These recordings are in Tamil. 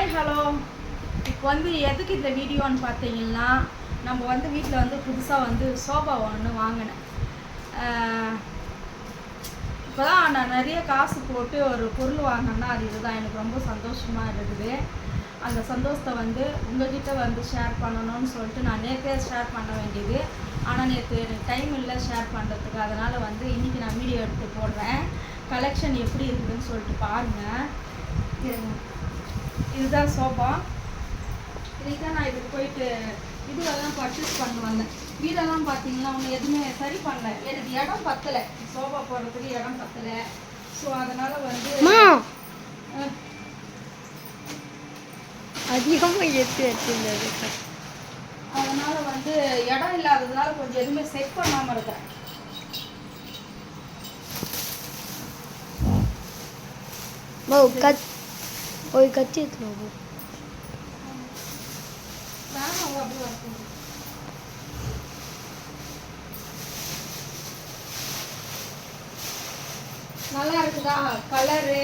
ஹாய் ஹலோ இப்போ வந்து எதுக்கு இந்த வீடியோன்னு பார்த்தீங்கன்னா நம்ம வந்து வீட்டில் வந்து புதுசாக வந்து சோஃபா ஒன்று வாங்கினேன். இப்போ தான் நான் நிறைய காசு போட்டு ஒரு பொருள் வாங்கினேன்னா அது இதுதான். எனக்கு ரொம்ப சந்தோஷமாக இருக்குது. அந்த சந்தோஷத்தை வந்து உங்ககிட்ட வந்து ஷேர் பண்ணணும்னு சொல்லிட்டு நான் நேற்றே ஷேர் பண்ண வேண்டியது. ஆனால் நேற்று எனக்கு டைம் இல்லை ஷேர் பண்ணுறதுக்கு அதனால் வந்து இன்றைக்கி நான் வீடியோ எடுத்து போடுறேன். கலெக்ஷன் எப்படி இருக்குதுன்னு சொல்லிட்டு பாருங்கள் இருங்க. இதுதான் சோஃபா இதுக்கு தான் நான் இதுக்கு போயிட்டு இதுவெல்லாம் பர்ச்சேஸ் பண்ண வந்தேன். வீடெல்லாம் பார்த்தீங்கன்னா ஒன்று எதுவுமே சரி பண்ணல. எனக்கு இடம் பத்தலை. சோஃபா போடுறதுக்கு இடம் பத்தலை. ஸோ அதனால் வந்து அதிகமாக எடுத்து வச்சிருந்தது. அதனால வந்து இடம் இல்லாததுனால கொஞ்சம் எதுவுமே செட் பண்ணாமல் இருக்கிறேன் கத் ஒரு கத்தி எடுத்துன்னு நல்லா இருக்குதா கலரு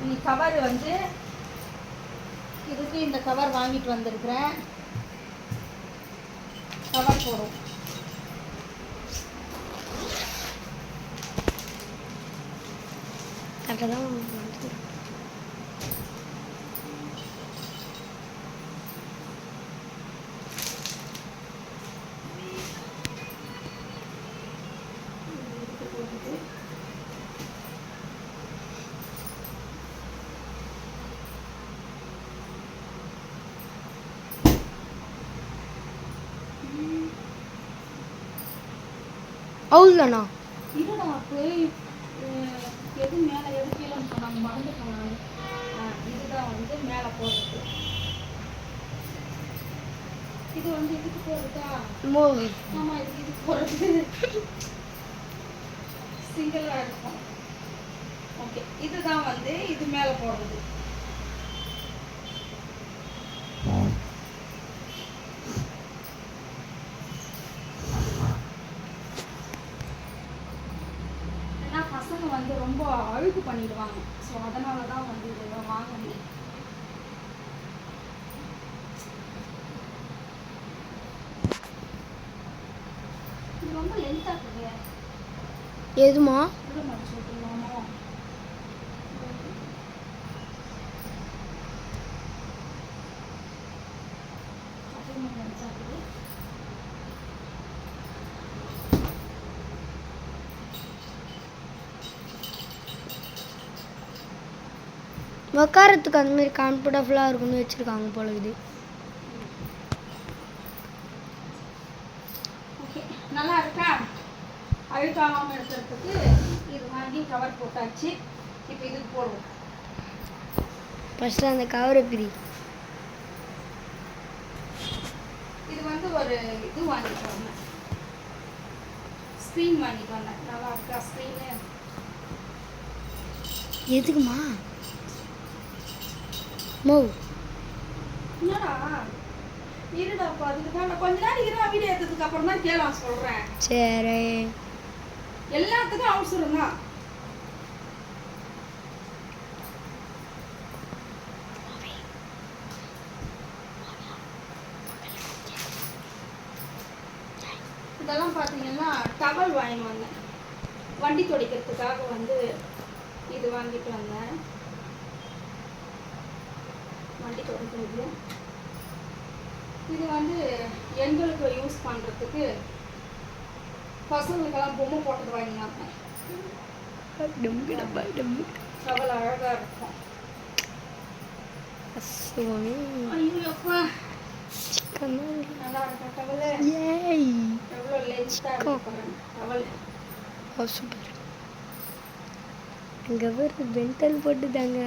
நீ கவர் வந்து இதுக்கு இந்த கவர் வாங்கிட்டு வந்திருக்கிறேன். கவர் போடும் கரெக்டாக தான் வந்து அவ்வளோண்ணா எது மேலே எது கீழேன்னு சொன்னாங்க நான் அஹ், இதுதான் வந்து மேலே போடுறது. இது வந்து இதுக்கு போடுறதா? மோ ஆமா இதுக்கு இது போடுறது. சிங்கிளாக இருக்கும். ஓகே இதுதான் வந்து இது மேலே போடுறது ஏன்னா பசங்க வந்து ரொம்ப அழுக்கு பண்ணிடுவாங்க. ஸோ அதனால தான் வந்து இதை முடியும் இது ரொம்ப லென்த்தாக இருக்குது எதுமா? உக்காரத்துக்கு அந்த மாதிரி கம்ஃபர்டபுளாக இருக்கும்னு வச்சுருக்காங்க போல இது நல்லா இருக்கா? அழுக்காகாமல் இருக்கிறதுக்கு இது வாங்கி கவர் போட்டாச்சு. இப்போ இதுக்கு போடுவோம். ஃபஸ்ட்டு அந்த கவரை பிரி. இது வந்து ஒரு இது வாங்கிட்டு வந்தேன் ஸ்க்ரீன் வாங்கிட்டு வந்தேன் நல்லா இருக்கா? ஸ்க்ரீனு எதுக்குமா? சொல்கிறேன் சரி. எல்லாத்துக்கும் அவசரம் தான் இதெல்லாம் பார்த்தீங்கன்னா டவல் வாங்கிட்டு வந்தேன். வண்டி துடைக்கிறதுக்காக வந்து இது வாங்கிட்டு வந்தேன். வண்டி துடைக்கிறது இது வந்து எங்களுக்கு யூஸ் பண்ணுறதுக்கு பசங்களுக்கெல்லாம் பொம்மை போட்டது வாங்கினாங்க. டவல் அழகாக இருக்கும். ஐயோ அப்பா சூப்பர். இங்கே ஒரு பென்டல் போட்டுதாங்க.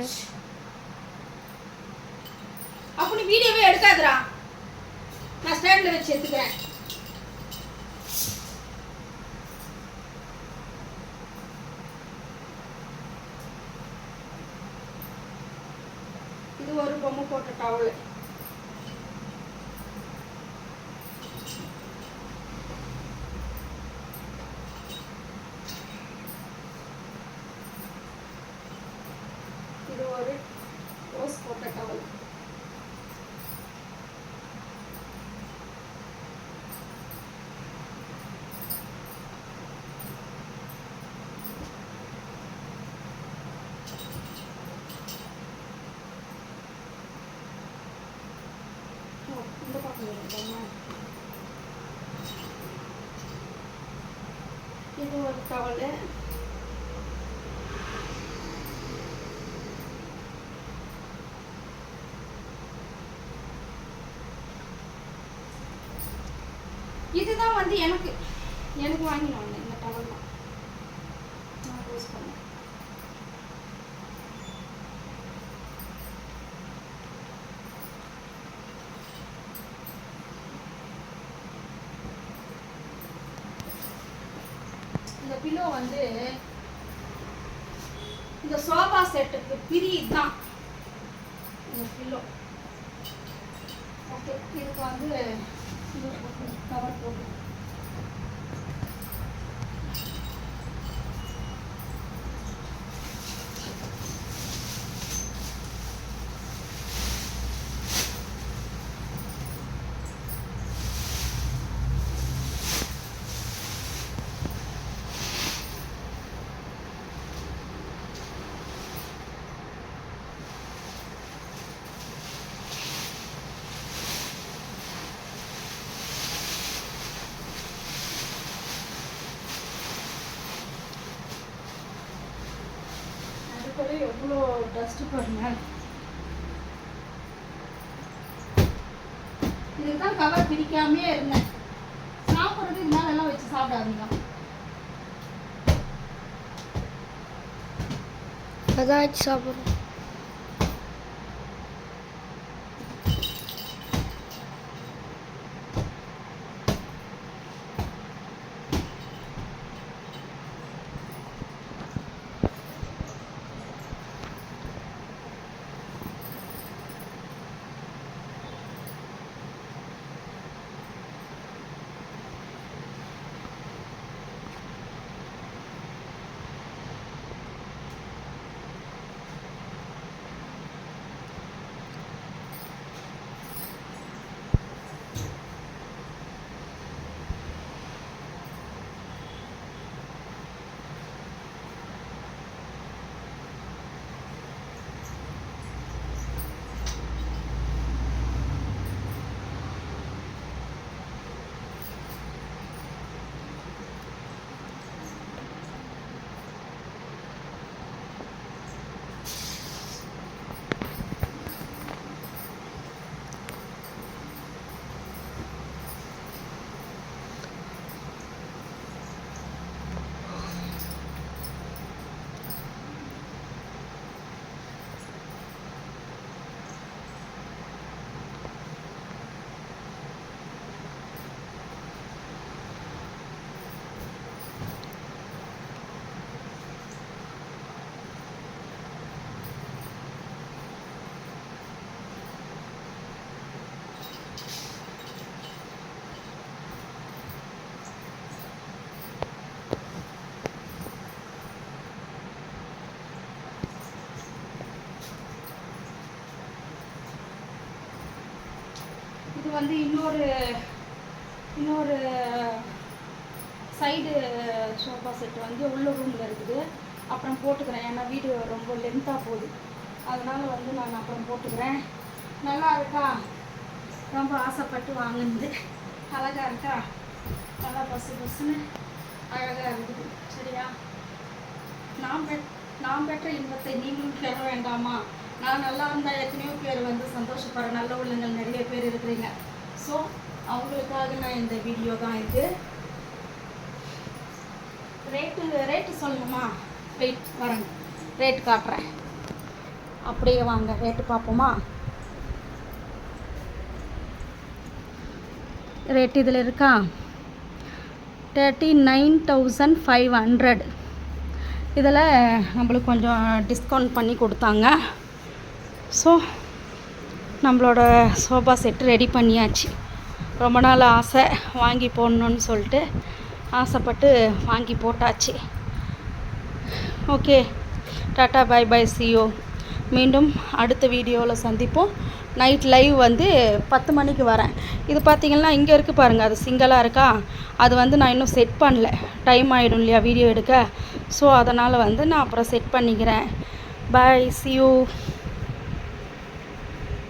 அப்படி வீடியோவே எடுக்காதரா நான் ஸ்டாண்டில் வச்சு எடுத்துக்கிறேன். இது ஒரு பொம்மை போட்ட டவல் ஒரு ரோஸ் போட்ட டவல் ஓ, இந்த பக்கம் இருக்குதாம்மா? கவலை இதுதான் வந்து எனக்கு எனக்கு வாங்கினோம் இந்த டவல் தான் நான் யூஸ் பண்ணேன் இந்த வந்து இந்த சோபா செட்டுக்கு பிரி தான் இந்த பில்லோ ஓகே இதுக்கு வந்து கவர் போட்டு எவ்வளோ டஸ்ட் பாருங்க. இதுக்கு தான் கவர் பிரிக்காமே இருந்தேன் சாப்பிட்றது இது எல்லாம் வச்சு சாப்பிடாதீங்க. அதான் வச்சு சாப்பிட்றோம். வந்து இன்னொரு இன்னொரு சைடு சோஃபா செட் வந்து உள்ள ரூமில் இருக்குது. அப்புறம் போட்டுக்கிறேன். ஏன்னா வீடு ரொம்ப லென்த்தாக போகுது. அதனால் வந்து நான் அப்புறம் போட்டுக்கிறேன். நல்லா இருக்கா? ரொம்ப ஆசைப்பட்டு வாங்கினது. அழகாக இருக்கா? நல்லா பசு பசுன்னு அழகாக இருக்குது. சரியா? நான் பெ நான் பெற்ற இன்பத்தை நீங்களும் பெற வேண்டாமா? நான் நல்லா இருந்தால் எத்தனையோ பேர் வந்து சந்தோஷப்படுற நல்ல உள்ளங்கள் நிறைய பேர் இருக்கிறீங்க. ஸோ அவங்களுக்காக நான் இந்த வீடியோ தான் இது. ரேட்டு ரேட்டு சொல்லணுமா? வெயிட் வரேங்க ரேட் காட்டுறேன். அப்படியே வாங்க ரேட்டு பார்ப்போமா? ரேட் இதில் இருக்கா? Thirty nine thousand five hundred இதில் நம்மளுக்கு கொஞ்சம் டிஸ்கவுண்ட் பண்ணி கொடுத்தாங்க. ஸோ நம்மளோட சோஃபா செட் ரெடி பண்ணியாச்சு. ரொம்ப நாள் ஆசை வாங்கி போடணுன்னு சொல்லிட்டு ஆசைப்பட்டு வாங்கி போட்டாச்சு. ஓகே டாட்டா பை பை சியோ மீண்டும் அடுத்த வீடியோவில் சந்திப்போம். நைட் லைவ் வந்து பத்து மணிக்கு வரேன். இது பார்த்தீங்கன்னா இங்கே இருக்குது பாருங்கள் அது சிங்கிளாக இருக்கா? அது வந்து நான் இன்னும் செட் பண்ணல. டைம் ஆகிடும் இல்லையா வீடியோ எடுக்க? ஸோ அதனால் வந்து நான் அப்புறம் செட் பண்ணிக்கிறேன். பாய் சியூ